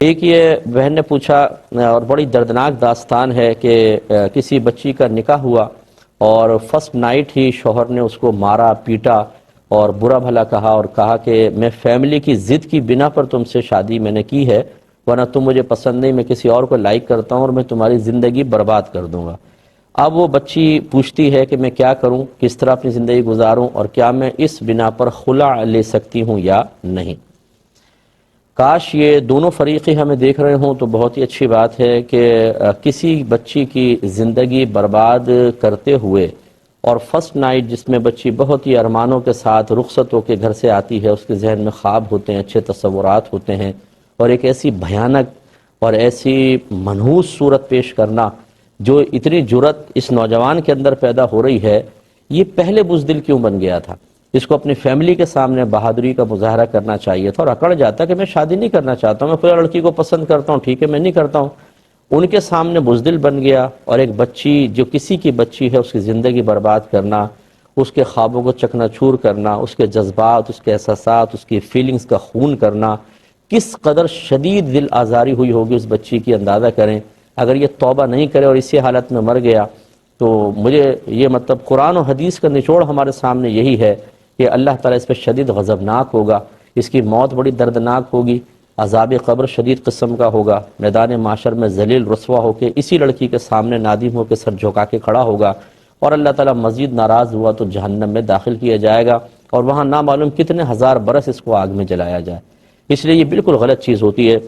ایک یہ بہن نے پوچھا، اور بڑی دردناک داستان ہے کہ کسی بچی کا نکاح ہوا اور فرسٹ نائٹ ہی شوہر نے اس کو مارا، پیٹا اور برا بھلا کہا اور کہا کہ میں فیملی کی ضد کی بنا پر تم سے شادی میں نے کی ہے، ورنہ تم مجھے پسند نہیں، میں کسی اور کو لائک کرتا ہوں اور میں تمہاری زندگی برباد کر دوں گا۔ اب وہ بچی پوچھتی ہے کہ میں کیا کروں، کس طرح اپنی زندگی گزاروں اور کیا میں اس بنا پر خلا لے سکتی ہوں یا نہیں؟ کاش یہ دونوں فریقی ہمیں دیکھ رہے ہوں تو بہت ہی اچھی بات ہے کہ کسی بچی کی زندگی برباد کرتے ہوئے اور فرسٹ نائٹ جس میں بچی بہت ہی ارمانوں کے ساتھ رخصت ہو کے گھر سے آتی ہے، اس کے ذہن میں خواب ہوتے ہیں، اچھے تصورات ہوتے ہیں اور ایک ایسی بھیانک اور ایسی منحوس صورت پیش کرنا جو اتنی جرت اس نوجوان کے اندر پیدا ہو رہی ہے، یہ پہلے بزدل کیوں بن گیا تھا؟ اس کو اپنی فیملی کے سامنے بہادری کا مظاہرہ کرنا چاہیے تھا اور اکڑ جاتا کہ میں شادی نہیں کرنا چاہتا ہوں میں کوئی لڑکی کو پسند کرتا ہوں، ٹھیک ہے، میں نہیں کرتا ہوں۔ ان کے سامنے بزدل بن گیا اور ایک بچی، جو کسی کی بچی ہے، اس کی زندگی برباد کرنا، اس کے خوابوں کو چکنا چور کرنا، اس کے جذبات، اس کے احساسات، اس کی فیلنگز کا خون کرنا۔ کس قدر شدید دل آزاری ہوئی ہوگی اس بچی کی اندازہ کریں۔ اگر یہ توبہ نہیں کرے اور اسی حالت میں مر گیا، تو مجھے یہ مطلب قرآن و حدیث کا نچوڑ ہمارے سامنے یہی ہے کہ اللہ تعالیٰ اس پہ شدید غضبناک ہوگا، اس کی موت بڑی دردناک ہوگی، عذاب قبر شدید قسم کا ہوگا، میدان معاشر میں ذلیل رسوا ہو کے اسی لڑکی کے سامنے نادم ہو کے سر جھکا کے کھڑا ہوگا اور اللہ تعالیٰ مزید ناراض ہوا تو جہنم میں داخل کیا جائے گا اور وہاں نامعلوم کتنے ہزار برس اس کو آگ میں جلایا جائے۔ اس لیے یہ بالکل غلط چیز ہوتی ہے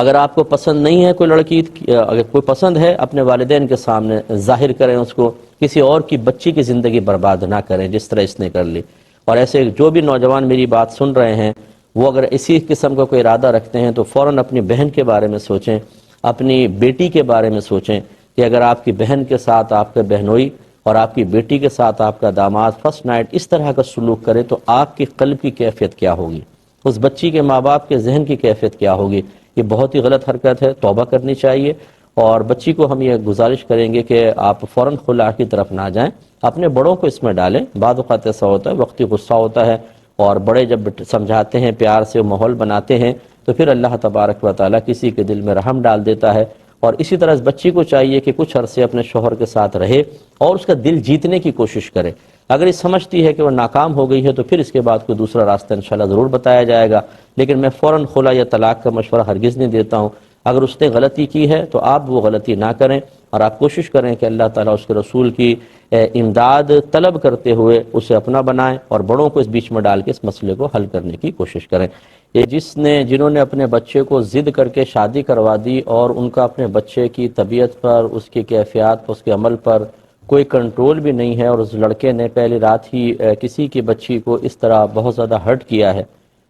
اگر آپ کو پسند نہیں ہے کوئی لڑکی، اگر کوئی پسند ہے، اپنے والدین کے سامنے ظاہر کریں اس کو، کسی اور کی بچی کی زندگی برباد نہ کریں، جس طرح اس نے کر لی۔ اور ایسے جو بھی نوجوان میری بات سن رہے ہیں، وہ اگر اسی قسم کا کوئی ارادہ رکھتے ہیں، تو فوراً اپنی بہن کے بارے میں سوچیں، اپنی بیٹی کے بارے میں سوچیں کہ اگر آپ کی بہن کے ساتھ آپ کے بہنوئی اور آپ کی بیٹی کے ساتھ آپ کا داماد فرسٹ نائٹ اس طرح کا سلوک کرے، تو آپ کی قلب کی کیفیت کیا ہوگی؟ اس بچی کے ماں باپ کے ذہن کی کیفیت کیا ہوگی؟ یہ بہت ہی غلط حرکت ہے، توبہ کرنی چاہیے اور بچی کو ہم یہ گزارش کریں گے کہ آپ فوراً خلا کی طرف نہ جائیں۔ اپنے بڑوں کو اس میں ڈالیں۔ بعض اوقات ایسا ہوتا ہے، وقتی غصہ ہوتا ہے اور بڑے جب سمجھاتے ہیں، پیار سے ماحول بناتے ہیں، تو پھر اللہ تبارک و تعالیٰ کسی کے دل میں رحم ڈال دیتا ہے۔ اور اسی طرح اس بچی کو چاہیے کہ کچھ عرصے اپنے شوہر کے ساتھ رہے اور اس کا دل جیتنے کی کوشش کرے۔ اگر یہ سمجھتی ہے کہ وہ ناکام ہو گئی ہے تو پھر اس کے بعد کوئی دوسرا راستہ انشاءاللہ ضرور بتایا جائے گا۔ لیکن میں فوراً خلا یا طلاق کا مشورہ ہرگز نہیں دیتا ہوں۔ اگر اس نے غلطی کی ہے تو آپ وہ غلطی نہ کریں اور آپ کوشش کریں کہ اللہ تعالیٰ اس کے رسول کی امداد طلب کرتے ہوئے اسے اپنا بنائیں اور بڑوں کو اس بیچ میں ڈال کے اس مسئلے کو حل کرنے کی کوشش کریں۔ یہ جس نے، جنہوں نے اپنے بچے کو ضد کر کے شادی کروا دی اور ان کا اپنے بچے کی طبیعت پر، اس کی کیفیات پر، اس کے عمل پر کوئی کنٹرول بھی نہیں ہے اور اس لڑکے نے پہلی رات ہی کسی کی بچی کو اس طرح بہت زیادہ ہرٹ کیا ہے۔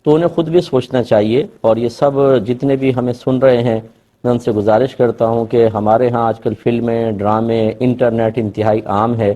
تو انہیں خود بھی سوچنا چاہیے اور یہ سب جتنے بھی ہمیں سن رہے ہیں، میں ان سے گزارش کرتا ہوں کہ ہمارے ہاں آج کل فلمیں، ڈرامے، انٹرنیٹ انتہائی عام ہے۔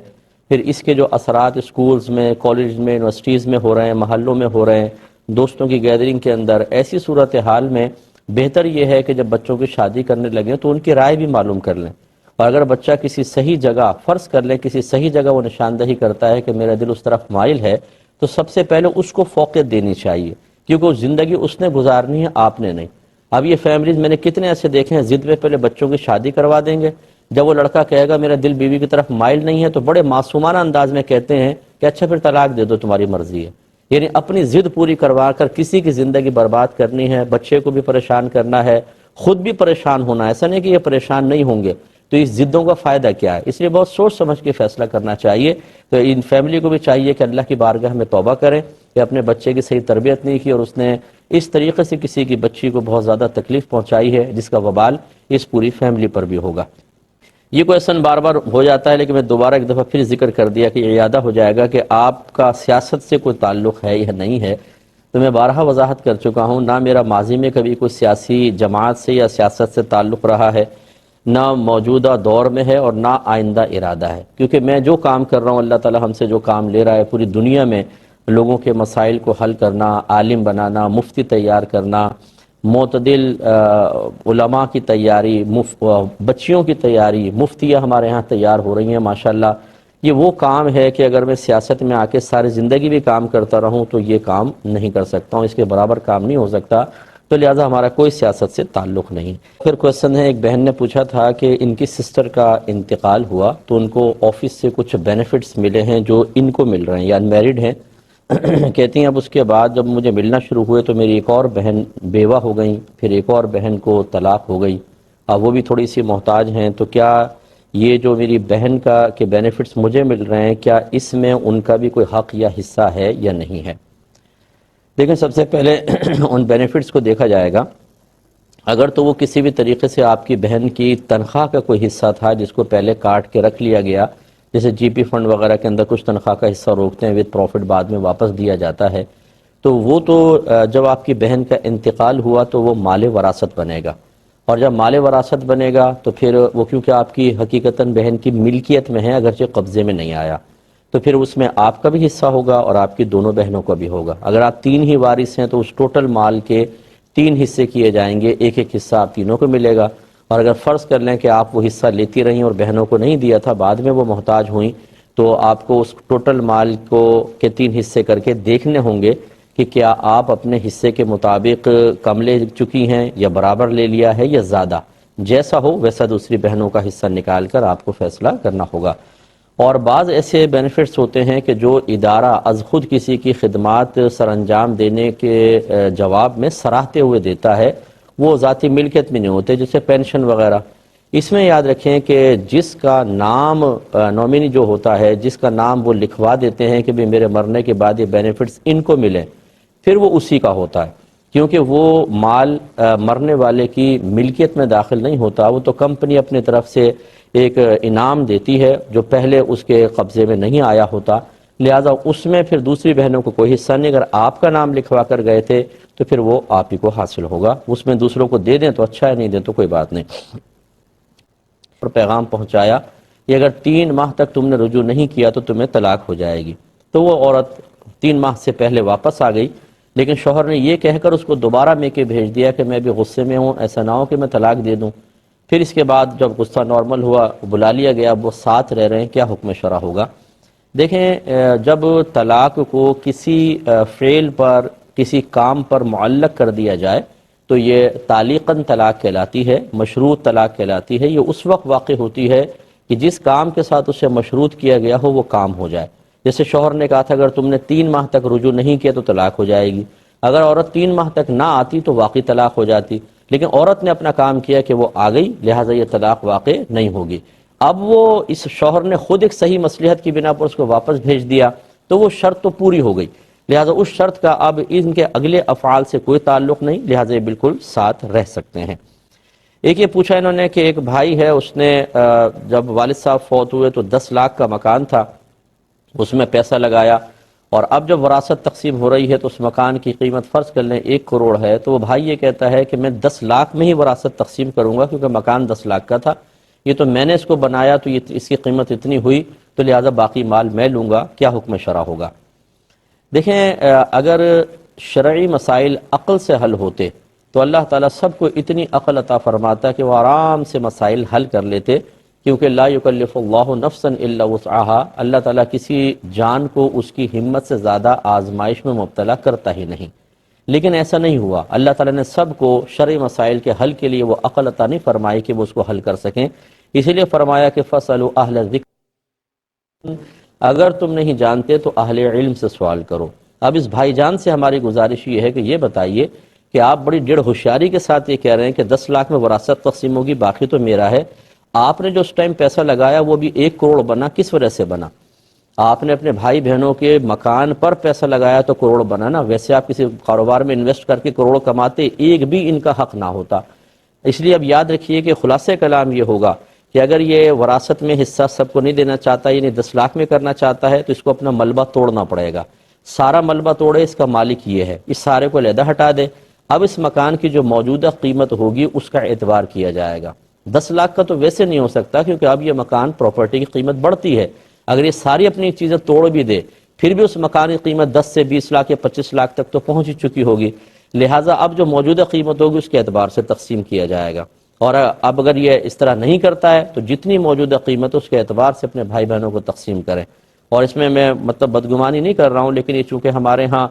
پھر اس کے جو اثرات اسکولز میں کالج میں، یونیورسٹیز میں ہو رہے ہیں، محلوں میں ہو رہے ہیں، دوستوں کی گیدرنگ کے اندر ایسی صورت حال میں بہتر یہ ہے کہ جب بچوں کی شادی کرنے لگیں تو ان کی رائے بھی معلوم کر لیں۔ اور اگر بچہ کسی صحیح جگہ فرض کر لے، کسی صحیح جگہ وہ نشاندہی کرتا ہے کہ میرا دل اس طرف مائل ہے، تو سب سے پہلے اس کو فوقیت دینی چاہیے، کیونکہ وہ زندگی اس نے گزارنی ہے، آپ نے نہیں۔ اب یہ فیملیز میں نے کتنے ایسے دیکھے ہیں، ضد میں پہلے بچوں کی شادی کروا دیں گے۔ جب وہ لڑکا کہے گا، میرا دل بیوی کی طرف مائل نہیں ہے، تو بڑے معصومانہ انداز میں کہتے ہیں کہ اچھا پھر طلاق دے دو، تمہاری مرضی ہے۔ یعنی اپنی ضد پوری کروا کر کسی کی زندگی برباد کرنی ہے، بچے کو بھی پریشان کرنا ہے، خود بھی پریشان ہونا ہے۔ ایسا نہیں کہ یہ پریشان نہیں ہوں گے۔ تو اس ضدوں کا فائدہ کیا ہے؟ اس لیے بہت سوچ سمجھ کے فیصلہ کرنا چاہیے تو ان فیملی کو بھی چاہیے کہ اللہ کی بارگاہ میں توبہ کریں کہ اپنے بچے کی صحیح تربیت نہیں کی اور اس نے اس طریقے سے کسی کی بچی کو بہت زیادہ تکلیف پہنچائی ہے، جس کا وبال اس پوری فیملی پر بھی ہوگا۔ یہ کوشچن بار بار ہو جاتا ہے، لیکن میں دوبارہ ایک دفعہ پھر ذکر کر دیا کہ یہ یادہ ہو جائے گا کہ آپ کا سیاست سے کوئی تعلق ہے یا نہیں ہے۔ تو میں بارہا وضاحت کر چکا ہوں، نہ میرا ماضی میں کبھی کوئی سیاسی جماعت سے یا سیاست سے تعلق رہا ہے نہ موجودہ دور میں ہے اور نہ آئندہ ارادہ ہے۔ کیونکہ میں جو کام کر رہا ہوں، اللہ تعالی ہم سے جو کام لے رہا ہے پوری دنیا میں، لوگوں کے مسائل کو حل کرنا، عالم بنانا، مفتی تیار کرنا، معتدل علماء کی تیاری بچیوں کی تیاری، مفتیاں ہمارے ہاں تیار ہو رہی ہیں، ماشاءاللہ۔ یہ وہ کام ہے کہ اگر میں سیاست میں آ کے ساری زندگی بھی کام کرتا رہوں تو یہ کام نہیں کر سکتا ہوں، اس کے برابر کام نہیں ہو سکتا۔ تو لہٰذا ہمارا کوئی سیاست سے تعلق نہیں۔ پھر کوشچن ہے، ایک بہن نے پوچھا تھا کہ ان کی سسٹر کا انتقال ہوا تو ان کو آفس سے کچھ بینیفٹس ملے ہیں جو ان کو مل رہے ہیں یعنی یا انمیرڈ ہیں۔ کہتی ہیں، اب اس کے بعد جب مجھے ملنا شروع ہوئے تو میری ایک اور بہن بیوہ ہو گئیں، پھر ایک اور بہن کو طلاق ہو گئی۔ اب وہ بھی تھوڑی سی محتاج ہیں، تو کیا یہ جو میری بہن کا کہ بینیفٹس مجھے مل رہے ہیں، کیا اس میں ان کا بھی کوئی حق یا حصہ ہے یا نہیں ہے؟ دیکھیں سب سے پہلے ان بینیفٹس کو دیکھا جائے گا۔ اگر تو وہ کسی بھی طریقے سے آپ کی بہن کی تنخواہ کا کوئی حصہ تھا جس کو پہلے کاٹ کے رکھ لیا گیا، جیسے جی پی فنڈ وغیرہ کے اندر کچھ تنخواہ کا حصہ روکتے ہیں وتھ پروفٹ بعد میں واپس دیا جاتا ہے، تو وہ تو جب آپ کی بہن کا انتقال ہوا تو وہ مال وراثت بنے گا۔ اور جب مال وراثت بنے گا تو پھر وہ کیونکہ آپ کی حقیقتاً بہن کی ملکیت میں ہے، اگرچہ قبضے میں نہیں آیا۔ تو پھر اس میں آپ کا بھی حصہ ہوگا اور آپ کی دونوں بہنوں کا بھی ہوگا۔ اگر آپ تین ہی وارث ہیں تو اس ٹوٹل مال کے تین حصے کیے جائیں گے، ایک ایک حصہ آپ تینوں کو ملے گا۔ اور اگر فرض کر لیں کہ آپ وہ حصہ لیتی رہیں اور بہنوں کو نہیں دیا تھا، بعد میں وہ محتاج ہوئیں، تو آپ کو اس ٹوٹل مال کو کے تین حصے کر کے دیکھنے ہوں گے کہ کیا آپ اپنے حصے کے مطابق کم لے چکی ہیں یا برابر لے لیا ہے یا زیادہ۔ جیسا ہو، ویسا دوسری بہنوں کا حصہ نکال کر آپ کو فیصلہ کرنا ہوگا۔ اور بعض ایسے بینیفٹس ہوتے ہیں کہ جو ادارہ از خود کسی کی خدمات سر انجام دینے کے جواب میں سراہتے ہوئے دیتا ہے، وہ ذاتی ملکیت میں نہیں ہوتے، جیسے پینشن وغیرہ۔ اس میں یاد رکھیں کہ جس کا نام نومینی جو ہوتا ہے، جس کا نام وہ لکھوا دیتے ہیں کہ بھی میرے مرنے کے بعد یہ بینیفٹس ان کو ملیں، پھر وہ اسی کا ہوتا ہے۔ کیونکہ وہ مال مرنے والے کی ملکیت میں داخل نہیں ہوتا، وہ تو کمپنی اپنی طرف سے ایک انعام دیتی ہے جو پہلے اس کے قبضے میں نہیں آیا ہوتا۔ لہٰذا اس میں پھر دوسری بہنوں کو کوئی حصہ نہیں۔ اگر آپ کا نام لکھوا کر گئے تھے تو پھر وہ آپ ہی کو حاصل ہوگا۔ اس میں دوسروں کو دے دیں تو اچھا ہے، نہیں دیں تو کوئی بات نہیں۔ اور پیغام پہنچایا کہ اگر تین ماہ تک تم نے رجوع نہیں کیا تو تمہیں طلاق ہو جائے گی۔ تو وہ عورت تین ماہ سے پہلے واپس آ گئی۔ لیکن شوہر نے یہ کہہ کر اس کو دوبارہ میں کے بھیج دیا کہ میں بھی غصے میں ہوں، ایسا نہ ہو کہ میں طلاق دے دوں۔ پھر اس کے بعد جب غصہ نارمل ہوا بلا لیا گیا، وہ ساتھ رہ رہے ہیں، کیا حکم شرح ہوگا؟ دیکھیں جب طلاق کو کسی فعل پر، کسی کام پر معلق کر دیا جائے، تو یہ تعلیقاً طلاق کہلاتی ہے، مشروط طلاق کہلاتی ہے، یہ اس وقت واقع ہوتی ہے کہ جس کام کے ساتھ اسے مشروط کیا گیا ہو، وہ کام ہو جائے۔ جیسے شوہر نے کہا تھا، اگر تم نے تین ماہ تک رجوع نہیں کیا تو طلاق ہو جائے گی، اگر عورت تین ماہ تک نہ آتی تو واقعی طلاق ہو جاتی۔ لیکن عورت نے اپنا کام کیا کہ وہ آ گئی، لہٰذا یہ طلاق واقع نہیں ہوگی۔ اب وہ اس شوہر نے خود ایک صحیح مصلیحت کی بنا پر اس کو واپس بھیج دیا، تو وہ شرط تو پوری ہو گئی۔ لہٰذا اس شرط کا اب ان کے اگلے افعال سے کوئی تعلق نہیں، لہٰذا یہ بالکل ساتھ رہ سکتے ہیں۔ ایک یہ پوچھا انہوں نے کہ ایک بھائی ہے، اس نے جب والد صاحب فوت ہوئے تو دس لاکھ کا مکان تھا، اس میں پیسہ لگایا۔ اور اب جب وراثت تقسیم ہو رہی ہے تو اس مکان کی قیمت فرض کر لیں ایک کروڑ ہے، تو وہ بھائی یہ کہتا ہے کہ میں دس لاکھ میں ہی وراثت تقسیم کروں گا کیونکہ مکان دس لاکھ کا تھا۔ یہ تو میں نے اس کو بنایا تو یہ اس کی قیمت اتنی ہوئی تو لہٰذا باقی مال میں لوں گا، کیا حکم شرح ہوگا؟ دیکھیں اگر شرعی مسائل عقل سے حل ہوتے تو اللہ تعالیٰ سب کو اتنی عقل عطا فرماتا کہ وہ آرام سے مسائل حل کر لیتے۔ کیونکہ لا یکلف اللہ نفسا الا وسعها اللہ تعالیٰ کسی جان کو اس کی ہمت سے زیادہ آزمائش میں مبتلا کرتا ہی نہیں۔ لیکن ایسا نہیں ہوا۔ اللہ تعالیٰ نے سب کو شرعی مسائل کے حل کے لیے وہ عقل عطا نہیں فرمائی کہ وہ اس کو حل کر سکیں۔ اسی لیے فرمایا کہ فصل اہل ذکر۔ اگر تم نہیں جانتے تو اہل علم سے سوال کرو۔ اب اس بھائی جان سے ہماری گزارش یہ ہے کہ یہ بتائیے کہ آپ بڑی ڈیڑھ ہوشیاری کے ساتھ یہ کہہ رہے ہیں کہ دس لاکھ میں وراثت تقسیم ہوگی، باقی تو میرا ہے۔ آپ نے جو اس ٹائم پیسہ لگایا وہ بھی ایک کروڑ بنا، کس وجہ سے بنا؟ آپ نے اپنے بھائی بہنوں کے مکان پر پیسہ لگایا تو کروڑ بنا نا۔ ویسے آپ کسی کاروبار میں انویسٹ کر کے کروڑ کماتے، ایک بھی ان کا حق نہ ہوتا۔ اس لیے اب یاد رکھیے کہ خلاصہ کلام یہ ہوگا کہ اگر یہ وراثت میں حصہ سب کو نہیں دینا چاہتا یعنی دس لاکھ میں کرنا چاہتا ہے، تو اس کو اپنا ملبہ توڑنا پڑے گا۔ سارا ملبہ توڑے، اس کا مالک یہ ہے۔ اس سارے کو علیحدہ ہٹا دے۔ اب اس مکان کی جو موجودہ قیمت ہوگی، اس کا اعتبار کیا جائے گا۔ دس لاکھ کا تو ویسے نہیں ہو سکتا کیونکہ اب یہ مکان پراپرٹی کی قیمت بڑھتی ہے۔ اگر یہ ساری اپنی چیزیں توڑ بھی دے، پھر بھی اس مکان کی قیمت دس سے بیس لاکھ یا پچیس لاکھ تک تو پہنچ ہی چکی ہوگی۔ لہٰذا اب جو موجودہ قیمت ہوگی اس کے اعتبار سے تقسیم کیا جائے گا۔ اور اب اگر یہ اس طرح نہیں کرتا ہے تو جتنی موجودہ قیمت اس کے اعتبار سے اپنے بھائی بہنوں کو تقسیم کریں۔ اور اس میں میں مطلب بدگمانی نہیں کر رہا ہوں، لیکن یہ چونکہ ہمارے ہاں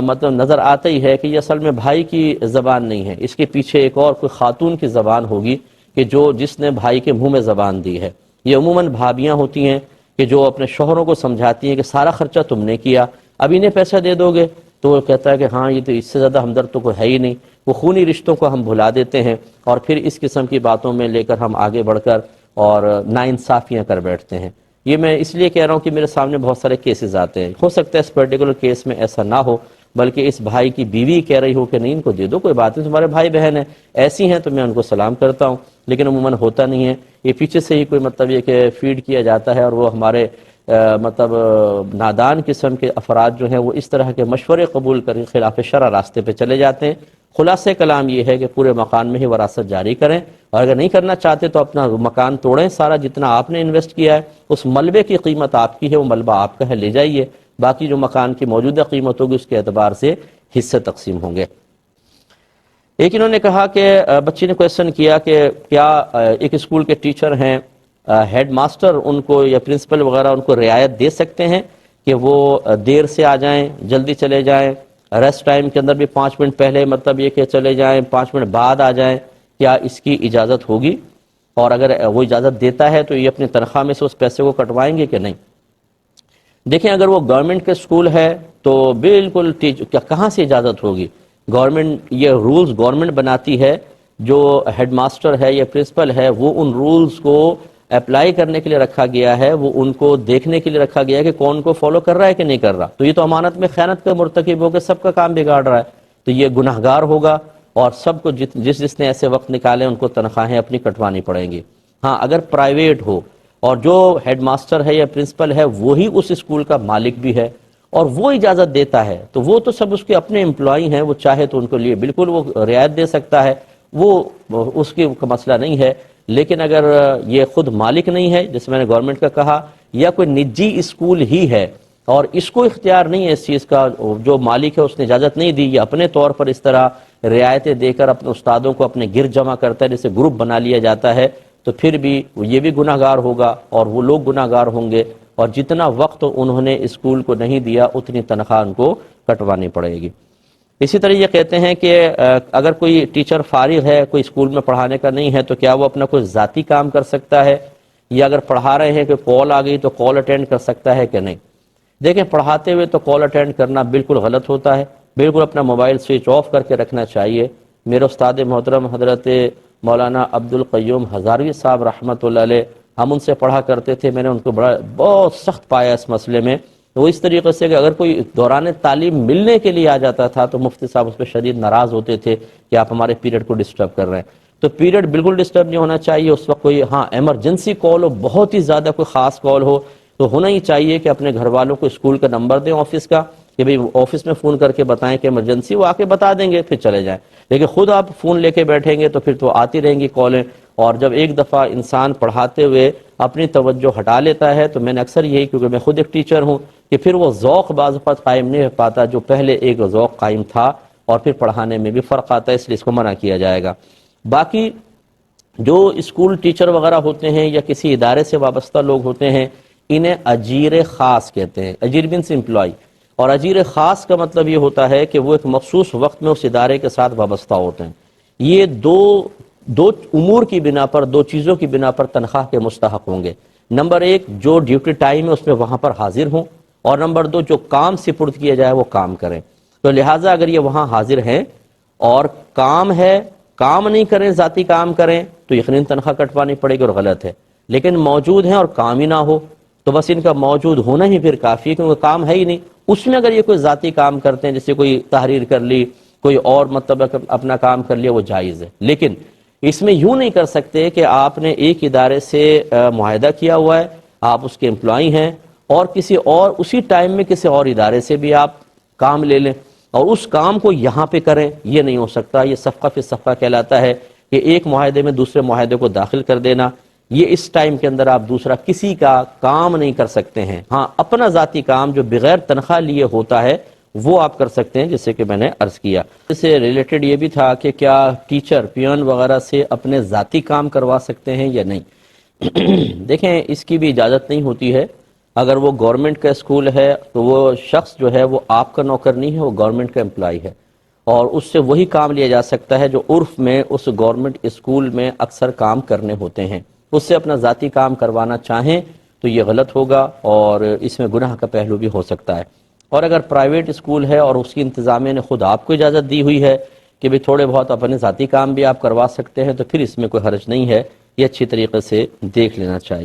مطلب نظر آتا ہی ہے کہ یہ اصل میں بھائی کی زبان نہیں ہے۔ اس کے پیچھے ایک اور کوئی خاتون کی زبان ہوگی۔ کہ جو جس نے بھائی کے منہ میں زبان دی ہے۔ یہ عموماً بھابیاں ہوتی ہیں کہ جو اپنے شوہروں کو سمجھاتی ہیں کہ سارا خرچہ تم نے کیا، اب انہیں پیسہ دے دو گے۔ تو وہ کہتا ہے کہ ہاں یہ تو اس سے زیادہ ہمدرد تو کوئی ہے ہی نہیں۔ وہ خونی رشتوں کو ہم بھلا دیتے ہیں اور پھر اس قسم کی باتوں میں لے کر ہم آگے بڑھ کر اور ناانصافیاں کر بیٹھتے ہیں۔ یہ میں اس لیے کہہ رہا ہوں کہ میرے سامنے بہت سارے کیسز آتے ہیں۔ ہو سکتا ہے اس پرٹیکولر کیس میں ایسا نہ ہو بلکہ اس بھائی کی بیوی کہہ رہی ہو کہ نہیں، ان کو دے دو، کوئی بات نہیں، تمہارے بھائی بہن ہیں، ایسی ہیں تو میں ان کو سلام کرتا ہوں۔ لیکن عموماً ہوتا نہیں ہے۔ یہ پیچھے سے ہی کوئی مطلب یہ کہ فیڈ کیا جاتا ہے اور وہ ہمارے مطلب نادان قسم کے افراد جو ہیں وہ اس طرح کے مشورے قبول کر کے خلاف شرع راستے پہ چلے جاتے ہیں۔ خلاصہ کلام یہ ہے کہ پورے مکان میں ہی وراثت جاری کریں۔ اور اگر نہیں کرنا چاہتے تو اپنا مکان توڑیں، سارا جتنا آپ نے انویسٹ کیا ہے، اس ملبے کی قیمت آپ کی ہے، وہ ملبہ آپ کا ہے، لے جائیے۔ باقی جو مکان کی موجودہ قیمت ہوگی اس کے اعتبار سے حصے تقسیم ہوں گے۔ ایک انہوں نے کہا کہ بچی نے کوشچن کیا کہ کیا ایک اسکول کے ٹیچر ہیں ہیڈ ماسٹر ان کو یا پرنسپل وغیرہ ان کو رعایت دے سکتے ہیں کہ وہ دیر سے آ جائیں، جلدی چلے جائیں ریسٹ ٹائم کے اندر بھی پانچ منٹ پہلے مطلب یہ کہ چلے جائیں، پانچ منٹ بعد آ جائیں، کیا اس کی اجازت ہوگی؟ اور اگر وہ اجازت دیتا ہے تو یہ اپنی تنخواہ میں سے اس پیسے کو کٹوائیں گے کہ نہیں؟ دیکھیں اگر وہ گورنمنٹ کے اسکول ہے تو بالکل کہاں سے اجازت ہوگی؟ گورنمنٹ یہ رولز گورنمنٹ بناتی ہے، جو ہیڈ ماسٹر ہے یا پرنسپل ہے، وہ ان رولز کو اپلائی کرنے کے لیے رکھا گیا ہے، وہ ان کو دیکھنے کے لیے رکھا گیا ہے کہ کون کو فالو کر رہا ہے کہ نہیں کر رہا۔ تو یہ تو امانت میں خیانت کا مرتکب ہو کے سب کا کام بگاڑ رہا ہے۔ تو یہ گناہ گار ہوگا اور سب کو جس جس نے ایسے وقت نکالے، ان کو تنخواہیں اپنی کٹوانی پڑیں گی۔ ہاں اگر پرائیویٹ ہو اور جو ہیڈ ماسٹر ہے یا پرنسپل ہے، وہی اس اسکول کا مالک بھی ہے اور وہ اجازت دیتا ہے۔ تو وہ تو سب اس کے اپنے امپلائی ہیں، وہ چاہے تو ان کو لیے، بالکل وہ رعایت دے سکتا ہے۔ وہ اس کی مسئلہ نہیں ہے۔ لیکن اگر یہ خود مالک نہیں ہے، جیسے میں نے گورنمنٹ کا کہا، یا کوئی نجی اسکول ہی ہے اور اس کو اختیار نہیں ہے اس چیز کا، جو مالک ہے اس نے اجازت نہیں دی، یہ اپنے طور پر اس طرح رعایتیں دے کر اپنے استادوں کو اپنے گر جمع کرتا ہے جسے گروپ بنا لیا جاتا ہے۔ تو پھر بھی یہ بھی گناہ گار ہوگا اور وہ لوگ گناہ گار ہوں گے اور جتنا وقت انہوں نے اسکول کو نہیں دیا اتنی تنخواہ ان کو کٹوانی پڑے گی۔ اسی طرح یہ کہتے ہیں کہ اگر کوئی ٹیچر فارغ ہے، کوئی اسکول میں پڑھانے کا نہیں ہے، تو کیا وہ اپنا کوئی ذاتی کام کر سکتا ہے؟ یا اگر پڑھا رہے ہیں کہ کال آ گئی تو کال اٹینڈ کر سکتا ہے کہ نہیں؟ دیکھیں، پڑھاتے ہوئے تو کال اٹینڈ کرنا بالکل غلط ہوتا ہے۔ بالکل اپنا موبائل سوئچ آف کر کے رکھنا چاہیے۔ میرے استاد محترم حضرت مولانا عبد القیوم ہزاروی صاحب رحمۃ اللہ علیہ ہم ان سے پڑھا کرتے تھے، میں نے ان کو بڑا بہت سخت پایا اس مسئلے میں۔ وہ اس طریقے سے کہ اگر کوئی دوران تعلیم ملنے کے لیے آ جاتا تھا تو مفتی صاحب اس پہ شدید ناراض ہوتے تھے کہ آپ ہمارے پیریڈ کو ڈسٹرب کر رہے ہیں۔ تو پیریڈ بالکل ڈسٹرب نہیں ہونا چاہیے، اس وقت کوئی ہاں ایمرجنسی کال ہو، بہت ہی زیادہ کوئی خاص کال ہو، تو ہونا ہی چاہیے کہ اپنے گھر والوں کو اسکول کا نمبر دیں آفس کا، کہ بھائی آفس میں فون کر کے بتائیں کہ ایمرجنسی وہ آ کے بتا دیں گے، پھر چلے جائیں۔ لیکن خود آپ فون لے کے بیٹھیں گے تو پھر تو آتی رہیں گی کالیں اور جب ایک دفعہ انسان پڑھاتے ہوئے اپنی توجہ ہٹا لیتا ہے تو میں نے اکثر یہی کیونکہ میں خود ایک ٹیچر ہوں کہ پھر وہ ذوق بعض اوقات قائم نہیں ہو پاتا جو پہلے ایک ذوق قائم تھا اور پھر پڑھانے میں بھی فرق آتا ہے، اس لیے اس کو منع کیا جائے گا۔ باقی جو اسکول ٹیچر وغیرہ ہوتے ہیں یا کسی ادارے سے وابستہ لوگ ہوتے ہیں، انہیں اجیر خاص کہتے ہیں، اجیر بنس امپلائی اور اجیر خاص کا مطلب یہ ہوتا ہے کہ وہ ایک مخصوص وقت میں اس ادارے کے ساتھ وابستہ ہوتے ہیں۔ یہ دو دو امور کی بنا پر، دو چیزوں کی بنا پر تنخواہ کے مستحق ہوں گے۔ نمبر ایک، جو ڈیوٹی ٹائم ہے اس میں وہاں پر حاضر ہوں۔ اور نمبر دو، جو کام سپرد کیا جائے وہ کام کریں۔ تو لہٰذا اگر یہ وہاں حاضر ہیں اور کام ہے، کام نہیں کریں، ذاتی کام کریں، تو یقیناً تنخواہ کٹوانی پڑے گی اور غلط ہے۔ لیکن موجود ہیں اور کام ہی نہ ہو، تو بس ان کا موجود ہونا ہی پھر کافی ہے، کیونکہ کام ہے ہی نہیں۔ اس میں اگر یہ کوئی ذاتی کام کرتے ہیں، جیسے کوئی تحریر کر لی، کوئی اور مطلب اپنا کام کر لیا، وہ جائز ہے۔ لیکن اس میں یوں نہیں کر سکتے کہ آپ نے ایک ادارے سے معاہدہ کیا ہوا ہے، آپ اس کے امپلائی ہیں اور کسی اور، اسی ٹائم میں کسی اور ادارے سے بھی آپ کام لے لیں اور اس کام کو یہاں پہ کریں، یہ نہیں ہو سکتا۔ یہ صفقہ پھر صفقہ کہلاتا ہے کہ ایک معاہدے میں دوسرے معاہدے کو داخل کر دینا۔ یہ اس ٹائم کے اندر آپ دوسرا کسی کا کام نہیں کر سکتے ہیں۔ ہاں اپنا ذاتی کام جو بغیر تنخواہ لیے ہوتا ہے، وہ آپ کر سکتے ہیں جسے کہ میں نے عرض کیا۔ اس سے ریلیٹڈ یہ بھی تھا کہ کیا ٹیچر پیون وغیرہ سے اپنے ذاتی کام کروا سکتے ہیں یا نہیں۔ دیکھیں، اس کی بھی اجازت نہیں ہوتی ہے۔ اگر وہ گورنمنٹ کا اسکول ہے، تو وہ شخص جو ہے، وہ آپ کا نوکر نہیں ہے، وہ گورنمنٹ کا امپلائی ہے۔ اور اس سے وہی کام لیا جا سکتا ہے جو عرف میں، اس گورنمنٹ اسکول میں اکثر کام کرنے ہوتے ہیں۔ اس سے اپنا ذاتی کام کروانا چاہیں تو یہ غلط ہوگا اور اس میں گناہ کا پہلو بھی ہو سکتا ہے۔ اور اگر پرائیویٹ اسکول ہے اور اس کی انتظامیہ نے خود آپ کو اجازت دی ہوئی ہے کہ بھی تھوڑے بہت اپنے ذاتی کام بھی آپ کروا سکتے ہیں تو پھر اس میں کوئی حرج نہیں ہے۔ یہ اچھی طریقے سے دیکھ لینا چاہیے۔